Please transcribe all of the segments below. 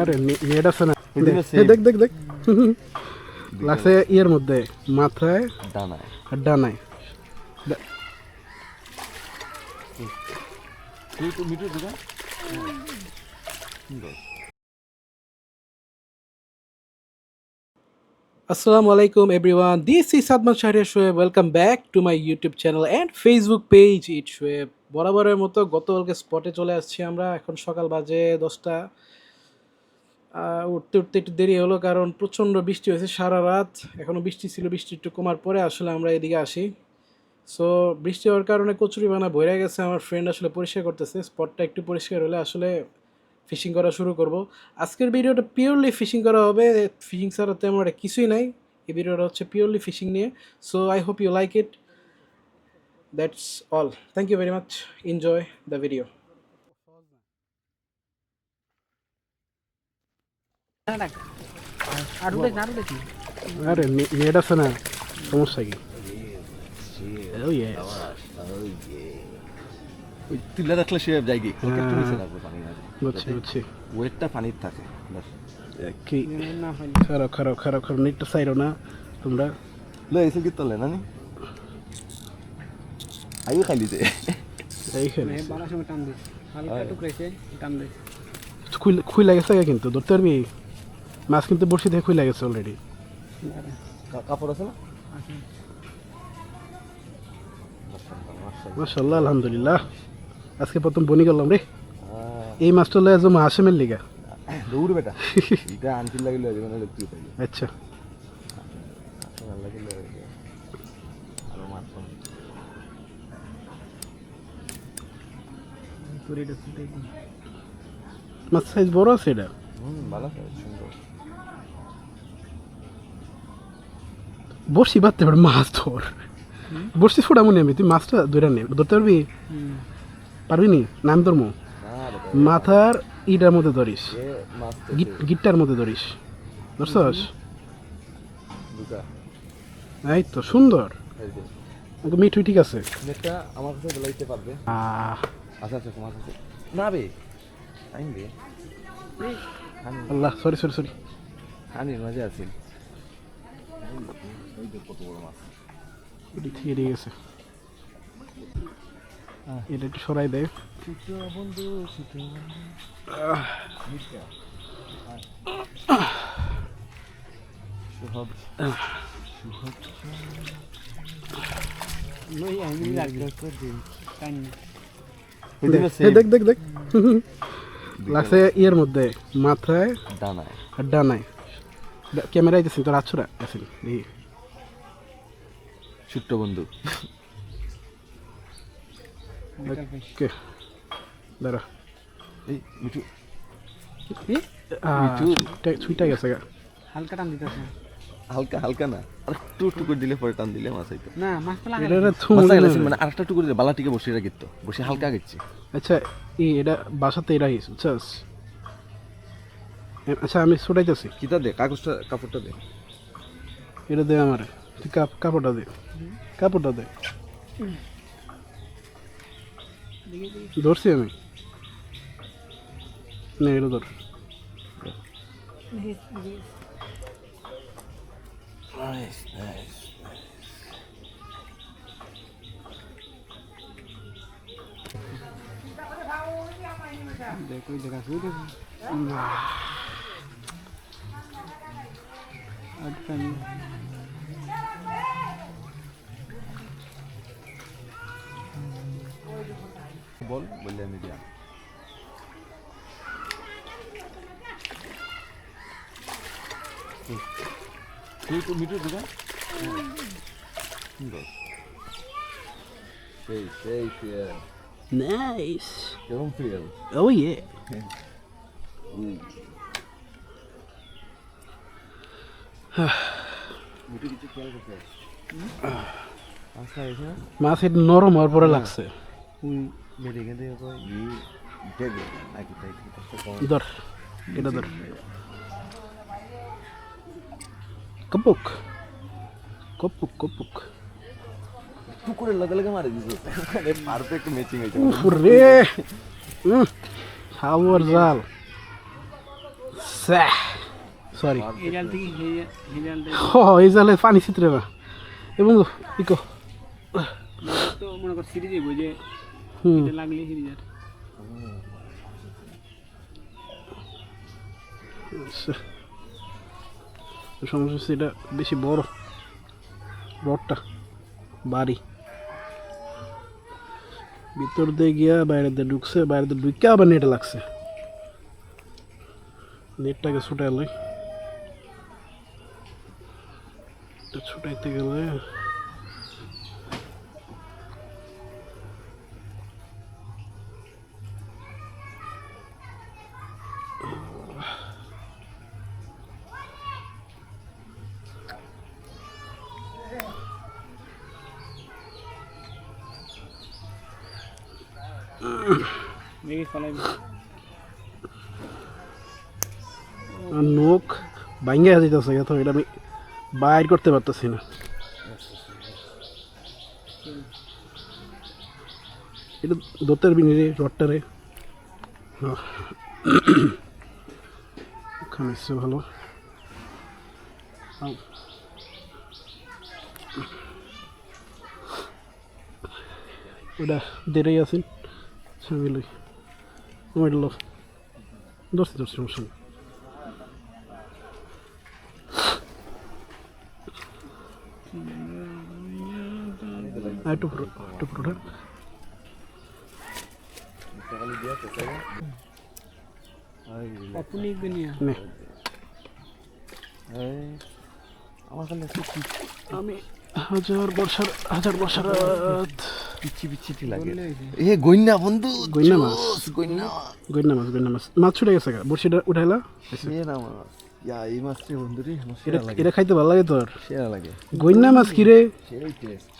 আরে নে- নেট আছে না এই দেখ, আছে। এই দেখ দেখ দেখ লাগছে ইয়ের মধ্যে মাথায় ডানায় আর ডানায় দে- তুই তো মিটু দিদা Assalamu alaikum everyone. This is Sadman Shahriar Shoaib. Welcome back to my YouTube channel বরাবরের মতো গতকালকে স্পটে চলে আসছি আমরা। এখন সকাল বাজে দশটা। উঠতে উঠতে একটু দেরি হলো কারণ প্রচণ্ড বৃষ্টি হয়েছে সারা রাত। এখনও বৃষ্টি ছিল, বৃষ্টি একটু কমার পরে আসলে আমরা এদিকে আসি। সো বৃষ্টি হওয়ার কারণে কচুরি বানা ভরে গেছে। আমার ফ্রেন্ড আসলে পরিষ্কার করতেছে। স্পটটা একটু পরিষ্কার হলে আসলে ফিশিং করা শুরু করব। আজকের ভিডিওটা পিওরলি ফিশিং করা হবে। ফিশিং ছাড়া তেমন একটা কিছুই নাই। এই ভিডিওটা হচ্ছে পিওরলি ফিশিং নিয়ে। So I hope you like it that's all thank you very much enjoy the video আরে নেট আছে না সমস্যা কি? Oh তুলে রাখলে সে যাই কি? হ্যাঁ। না। বুঝছি বুঝছি। ওয়েটটা পানির থাকে। কি? খারাপ খারাপ খারাপ খারাপ নেটটা চাইরো না তোমরা। লো এসে কি তোলে নানি? আইও খাইলি যে খুই- খুইলা গেছে আগে কিন্তু ধরতে পারবি? মাছ কিন্তু বসি থেকে খুইলা গেছে অলরেডি কাপড় আছে না? মাশাল্লাহ আলহামদুলিল্লাহ। আজকে প্রথম বনি করলাম রে। এই মাছটা লয়ে যাব আসামের লিগা। দৌড় বেটা। এটা আনকিল লাগিলে আচ্ছা ভালো লাগিলে আরও মাছ মাছ সাইজ বড় আছে এটা? হুম ভালো সুন্দর। বসি বাঁধতে পারে মাছ ধর। বসি ফোড়া মনে আমি তুই মাছটা ধরে নে ধরতে পারবি? পারবি নি? নাম ধরমু? মাথার ইটার মধ্যে ধরিস। গিটটার মধ্যে ধরিস। ধরছস? এই তো সুন্দর। মিঠুই ঠিক আছে। আমার কাছে পারবে। আহ, আচ্ছা আচ্ছা তোমার কাছে না বে আইন বে। আল্লাহ সরি সরি সরি হানির মাঝে আছে। ওই যে কত বড় মাছ। এটি ঠিক এড়িয়ে গেছে। এটা একটু সরাই দেয়। বন্ধু সুহব দেখ দেখ দেখ লাগছে ইয়ের মধ্যে মাথায় ডানায় আর ডানায় ক্যামেরায় গেছেন তোর আছুরা গেছেন দেখি ছোট্ট বন্ধু কে দাঁড়া এই মিঠু আহ, মিঠু। ছুইটা- ছুইটা গেছে গা। হালকা টান দিতেছে হালকা হালকা না। আর একটু একটু করে দিলে পরে টান দিলে মাছ হইতো। না মাছ তো লাগে এটা একটা মাছ দিলে মানে আর একটা টুকু দিলে বালাটিকে বসে রাখিত। বসে হালকা গেছে আচ্ছা এই এটা বাসাতে রাখিস বুঝছস? এ- আচ্ছা আমি ছুটাইতেছি। কিতা দে কাগজটা কাপড়টা দে। এটা দে আমার। তুই কাপড়টা দে। কাপড়টা দে। ধরছি আমি। না এটা ধর। দেখো ওই জায়গা শুয়ে দেখো আটটা নেই। বল বললে আমি দিয়া তুই তো মিটু দিদা সুন্দর সেই সেই ফিয়ার। নাইস কেমন ফিয়ার? ও ইয়ে আচ্ছা মাছ এটা নরম হওয়ার পরে লাগছে। ধর এটা ধর। কপুক কপুক কপুক। পুকুরের লগে লগে মারে দিছো। পারফেক্ট ম্যাচিং হয়েছে। রে হাওয়ার জাল সরি এই জাল। থেকে সেই জাল- সেই জালটা হ এই জালে পানি ছিটরে না। এবং ইকো তো মনে কর সিরিজ হইব যে লাগলে সিরিজ আর আচ্ছা। সমস্যা এটা বেশি বড়। রডটা, বাড়ি। ভিতর দিয়ে গিয়া বাইরে দিয়ে ঢুকছে, বাইরে দিয়ে ঢুকে আবার নেটে লাগছে। নেটটাকে ছুটাই লই। এটা ছুটাইতে গেলে নখ ভাঙ্গে যেতেছে তো এটা আমি বাইর করতে পারতেছি না। এটা ধরতে পারবি রডটা রে। ওখানে এসছে ভালো। ওটা দেরেই আছেন ছবি লই ওইটা লো ধরছি ধরছি সমস্যা নেই একটু একটু পুরোটা নে আমার খালি আমি হাজার বর্ষার হাজার বর্ষার রাত পিচ্ছি লাগে। এ গইন্না বন্ধু গইন্না মাছ। জোস, গইন্না মাছ গইনা মাছ। মাছ ছুটে গেছে গা। বড়শিটা উঠাইলা? সেরা মাছ। ইয়া এই মাছটি বন্ধু রে সেরা লাগে। এটা খাইতে ভালো লাগে তোর? সেরা লাগে। গইনা মাছ কি রে? সেরাই টেস্ট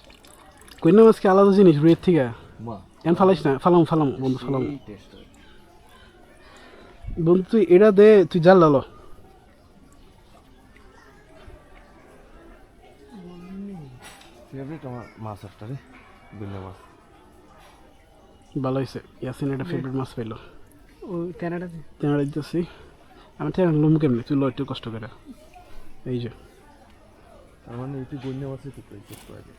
গইনা মাছ কি আলাদা জিনিস রেত থেকে? মা। এন ফালাইস না ফালাম ফালাম বন্ধু ফালাম। বন্ধু তুই এটা দে তুই জাল লালো ফেভারিট আমার মাছ একটা রে। গইন্না মাছ ভালো হয়েছে ইয়াসিন এটা ফেভারিট মাছ পাইলো। ও তেনাটাতে তেনারা দিতেছি আমি তেনার লুম কেমনি? তুই লো একটু কষ্ট করে। এই যে। তার মানে একটু গইন্না মাছের টুকরো টুকরো আছে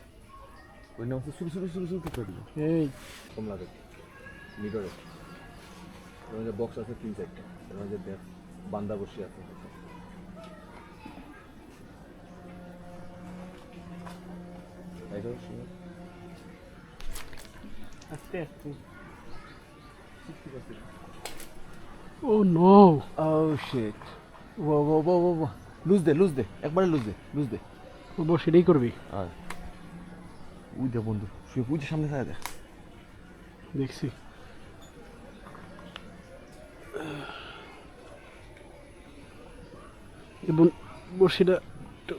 গইন্না মাছের ছোটো ছোটো ছোটো ছোটো টুকরো দিল এই। কম লাগে মিডরে মধ্যে বক্স আছে তিন চারটা। মধ্যে দেখ বান্দা বসে আছে। তো? শুনো আস্তে আস্তে ও no Oh shit. Whoa, whoa, whoa, whoa, whoa. Loose দে লুজ দে একবারে লুজ দে লুজ দে ও বস সেটাই করবি। আর উই দে বন্ধু শুয়ে দে সামনে থাকে দেখ। দেখছি। এবং একটু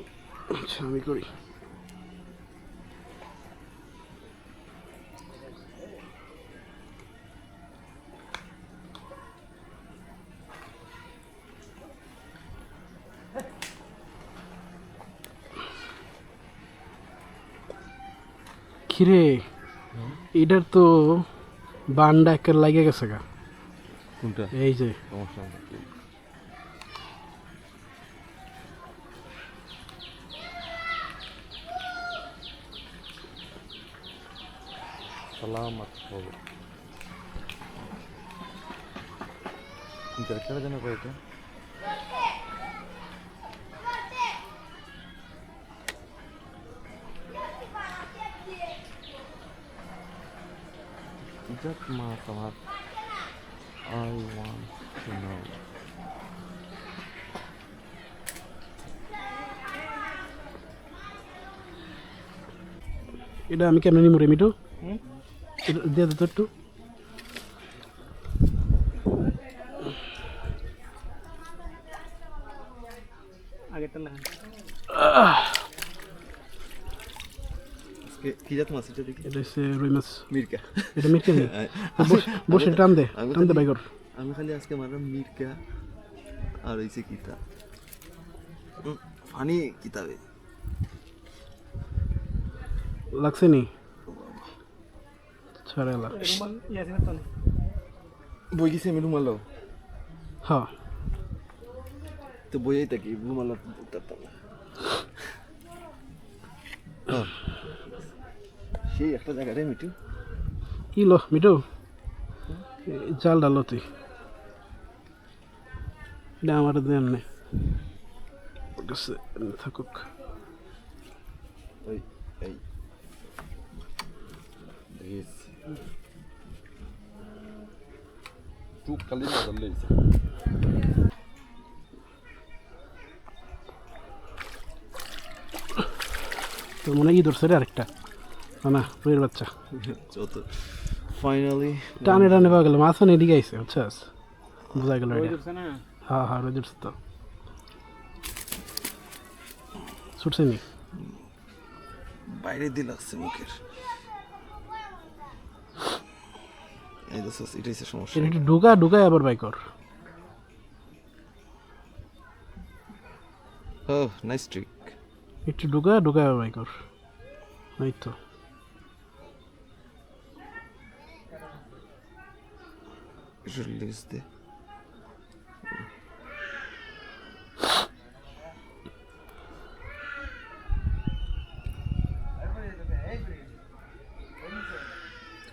আচ্ছা আমি করি। কিরে এটার তো বান্ডা একটা লাগে গেছে গা কোনটা এই যে সমস্যা নেই সালামাত হবে ক্যারেক্টার জানো কয়টা That মাছ আমার I want to know. এটা আমি কেমন নিমু রে মিটু হুম? এটা দিয়ে দে তো একটু আগেরটা লাগান কি জাত মাছ এটা দেখি? এটা হচ্ছে রুই মাছ। মির্কা। এটা মিটকে বসে টান দে টান দে খালি- আমি খালি আজকে মারলাম মির্কা আর হয়েছে কিতা। ফানি কিতাবে লাগছে নি? তলে বই গেছে আমি রুমালো হ্যাঁ। তো বইয়াই থাকি রুমালো না। হ্যাঁ। সেই একটা জায়গাটাই মিটু কি লো মিটু জাল ডালো তুই। এটা আমার দেন নে থাকুক। ওই এই। না তোর মনে হয় ই ধরছে রে আরেকটা? না, না বইয়ের বাচ্চা। যত ফাইনালি টানে টানে পাওয়া গেল মাছ মানে এদিকে আইসে বুঝছাস? বোঝা গেল হ্যাঁ হ্যাঁ রোজ উঠছে তো। ছুটছে নি? বাইরে দিয়ে লাগছে মুখের। এটাই সমস্যা। এটা ঢুকা ঢুকায় আবার বাই কর। ও নাইস ট্রিক একটু ঢুকা ঢুকায় আবার বাই কর। এই তো। দে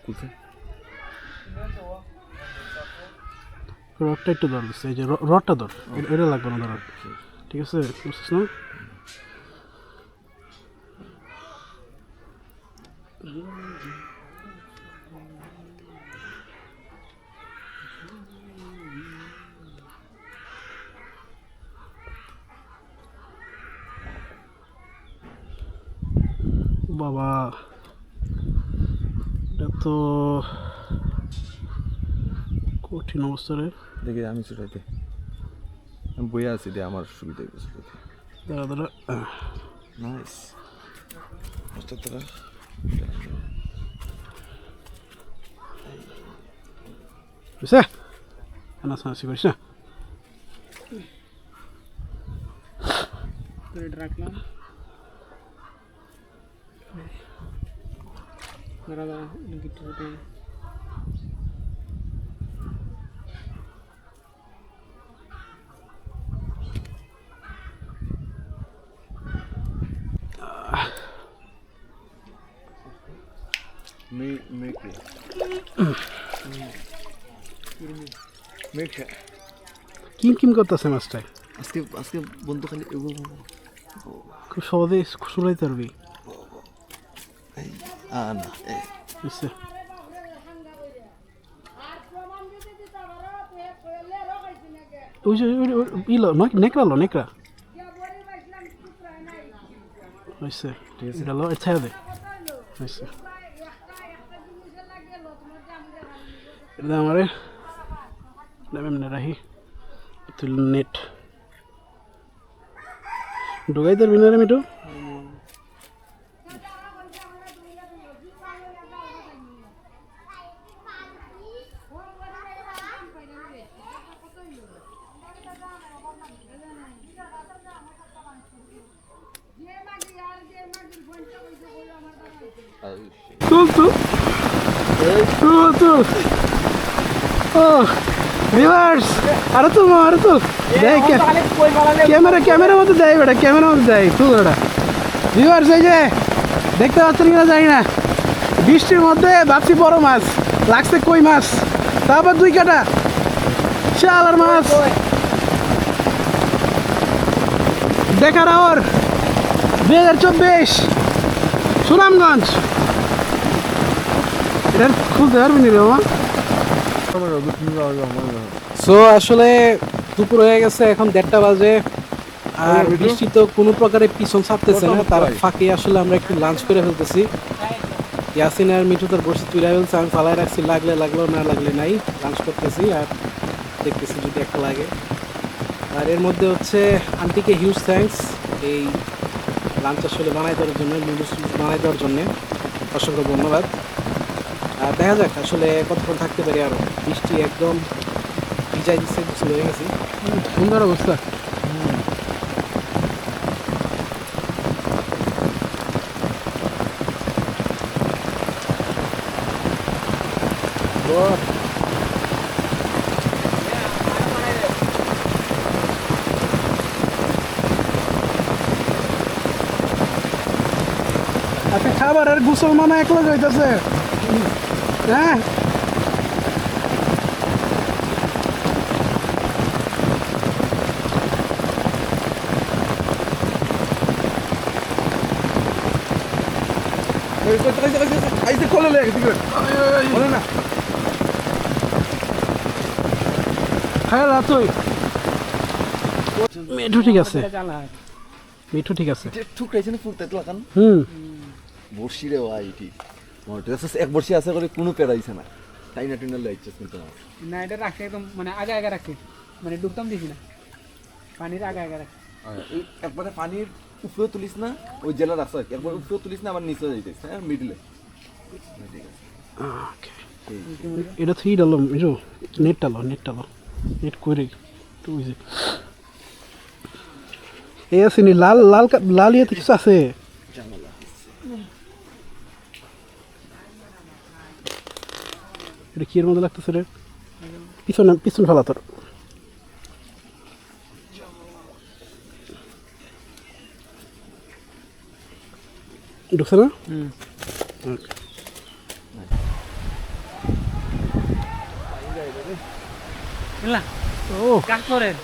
খুলছে রডটা একটু ধর এই যে র- রডটা ধর এটা লাগবে না ধর। ঠিক আছে? বুঝছিস না? বাবা। এটা তো কঠিন অবস্থা রে। দেখি আমি আমি বইয়া আছি দে আমার সুবিধা হয়ে গেছে দাঁড়া দাঁড়া। নাইস আচ্ছা তোরা বুঝছে নাচানাচি করিস না রাখলাম make it. Make it. কিম কিম করতেছে মাছটায় আজকে আজকে বন্ধু খালি খুব সহজে সুরাইতে পারবি। না ওই যে ইলো নেকড়া লো নেকড়া হয়েছে এটা লো এটা ছেড়ে দে হয়েছে এটা আমারে এমনি নেট ঢুকাই মিটু আরে তুল আরে তুল দেখ ক্যামেরা ক্যামেরার মধ্যে দেয় বেটা ক্যামেরার মধ্যে দেয় তুল বেটা। রিভার্স এই যে দেখতে পাচ্ছেন কিনা জানি না। বৃষ্টির মধ্যে ভাবছি বড় মাছ লাগছে কই মাছ? তারপর দুই কাটা শালার মাছ। দেখার আওয়ার দুই হাজার চব্বিশ সুনামগঞ্জ। এটা খুলতে পারবি নি রে আমার সো আসলে দুপুর হয়ে গেছে এখন দেড়টা বাজে। আর ওই বৃষ্টি তো কোনো প্রকারে পিছন ছাড়তেছে না তার ফাঁকে আসলে আমরা একটু লাঞ্চ করে ফেলতেছি। ইয়াসিন আর মিঠু তার বসে তুলে ফেলছে আমি ফালাই রাখছি লাগলে লাগল না লাগলে নাই লাঞ্চ করতেছি আর দেখতেছি যদি একটা লাগে। আর এর মধ্যে হচ্ছে আন্টিকে হিউজ থ্যাঙ্কস এই লাঞ্চ আসলে বানাই দেওয়ার জন্য নুডলস বানাই দেওয়ার জন্যে। অসংখ্য ধন্যবাদ। আর দেখা যাক আসলে কতক্ষণ থাকতে পারি আরও বৃষ্টি একদম যাইতেছে চলে গেছি। সুন্দর অবস্থা। আপনি খাবার আর গোসল মানা একলা যাইতেছে? হ্যাঁ? আইসে খোলে লে এদিকে খোলে না হ্যাঁ রাতুই মিঠু ঠিক আছে। মিঠু ঠিক আছে। ঠুকরাইছে না ফুটতে লাগান হুম বর্ষি রে ভাই ঠিক এক বর্ষি আছে করে কোনো পেরাইছে না। টাইনা টিনা লাইছে কিন্তু না এটা রাখছে একদম মানে আগে আগে রাখছে মানে ডুবতাম দিছি না। পানির আগে আগে রাখছে এই একবারে পানির উপরে তুলিস না, ওই জেলার আছে একবার উপরে তুলিস না, আবার নিচে যাইতেছ হ্যাঁ মিডলে এটা থ্রি ডালো মিঠু নেট ডালো নেট ডালো নেট করে একটু বুঝি এই আছে নি, লাল লাল লাল ইয়েতে কিছু আছে? এটা কি এর মধ্যে লাগতেছে রে? পিছনে পিছনে ফেলা তোর। ঢুকছে না? ও। কাজ করেন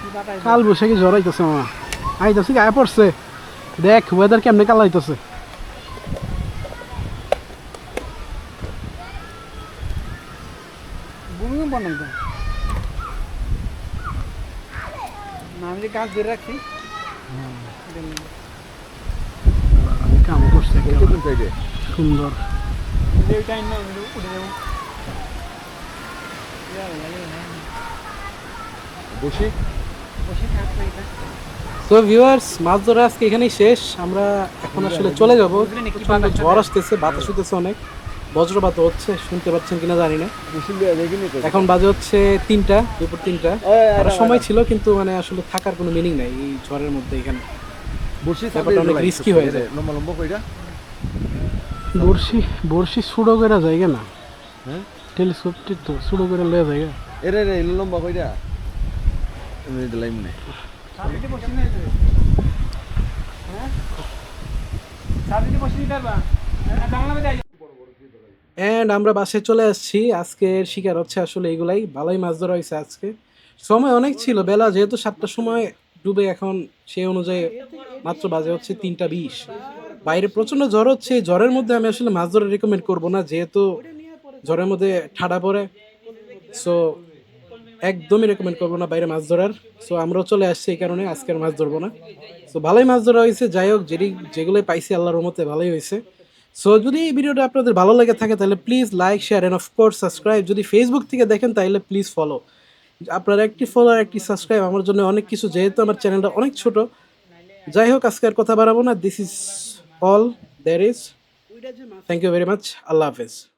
কি কাল বৈশাখী জ্বর আইতেছে মামা? আইতেছে গায়ে পড়ছে। দেখ ওয়েদার কেমনে কাল আইতেছে। ভূমিকম্প নাই তো। না আমি যে গাছ ধরে রাখছি। কাম করছে সুন্দর। তো ভিউয়ার্স মাছ ধরা আজকে এখানেই শেষ। আমরা এখন আসলে চলে যাব। ঝড় আসতেছে বাতাস হইতেছে অনেক। বজ্রপাত হচ্ছে শুনতে পাচ্ছেন কিনা জানি না। এখন বাজে হচ্ছে তিনটা দুপুর তিনটা। সময় ছিল কিন্তু মানে আসলে থাকার কোনো মিনিং নাই এই ঝড়ের মধ্যে এখানে। বসি ব্যাপারটা অনেক risky হয়ে যায়। লম্বা লম্বা কইরা। বড়শি বড়শি সুড়ো করে জায়গা না হ্যাঁ? টেলিস্কোপটি তো সুড়ো করে লয়ে জায়গা এরে রে লম্বা কইরা। আমি। অ্যান্ড আমরা বাসে চলে আসছি। আজকের শিকার হচ্ছে আসলে এগুলাই। ভালোই মাছ ধরা হয়েছে আজকে। সময় অনেক ছিল। বেলা যেহেতু সাতটার সময় ডুবে এখন সেই অনুযায়ী মাত্র বাজে হচ্ছে তিনটা বিশ। বাইরে প্রচণ্ড জ্বর হচ্ছে জ্বরের মধ্যে আমি আসলে মাছ ধরে রেকমেন্ড করব না, যেহেতু জ্বরের মধ্যে ঠাডা পড়ে। সো একদমই রেকমেন্ড করব না বাইরে মাছ ধরার। সো আমরাও চলে আসছি এই কারণে, আজকে আর মাছ ধরবো না। সো ভালোই মাছ ধরা হয়েছে, যাই হোক, যেটি যেগুলোই পাইছি আল্লাহর মতে ভালোই হয়েছে। সো যদি এই ভিডিওটা আপনাদের ভালো লেগে থাকে, তাহলে please like share and of course subscribe যদি ফেসবুক থেকে দেখেন, তাহলে প্লিজ ফলো আপনার একটি ফলো আর একটি সাবস্ক্রাইব আমার জন্য অনেক কিছু, যেহেতু আমার চ্যানেলটা অনেক ছোট। যাই হোক, আজকে আর কথা বাড়াবো না। This is all there is thank you very much আল্লাহ হাফেজ।